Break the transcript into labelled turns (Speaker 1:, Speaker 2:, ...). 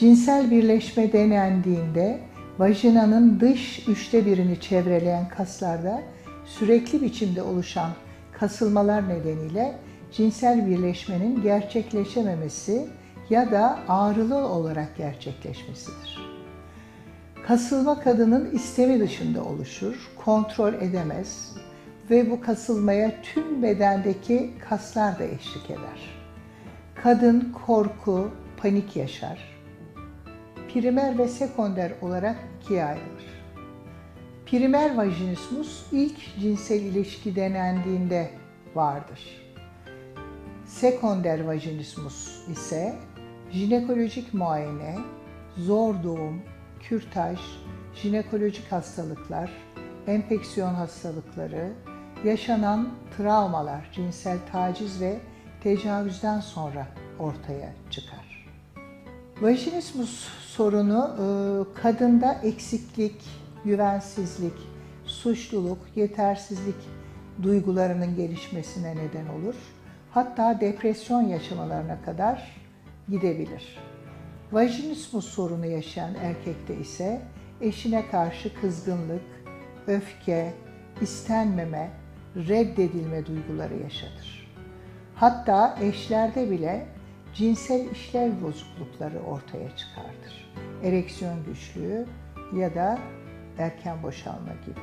Speaker 1: Cinsel birleşme denendiğinde vajinanın dış üçte birini çevreleyen kaslarda sürekli biçimde oluşan kasılmalar nedeniyle cinsel birleşmenin gerçekleşememesi ya da ağrılı olarak gerçekleşmesidir. Kasılma kadının istemi dışında oluşur, kontrol edemez ve bu kasılmaya tüm bedendeki kaslar da eşlik eder. Kadın korku, panik yaşar. Primer ve sekonder olarak ikiye ayrılır. Primer vajinismus ilk cinsel ilişki denendiğinde vardır. Sekonder vajinismus ise jinekolojik muayene, zor doğum, kürtaj, jinekolojik hastalıklar, enfeksiyon hastalıkları, yaşanan travmalar, cinsel taciz ve tecavüzden sonra ortaya çıkar. Vajinismus sorunu e, kadında eksiklik, güvensizlik, suçluluk, yetersizlik duygularının gelişmesine neden olur. Hatta depresyon yaşamalarına kadar gidebilir. Vajinismus sorunu yaşayan erkekte ise eşine karşı kızgınlık, öfke, istenmeme, reddedilme duyguları yaşatır. Hatta eşlerde bile cinsel işlev bozuklukları ortaya çıkartır. Ereksiyon güçlüğü ya da erken boşalma gibi.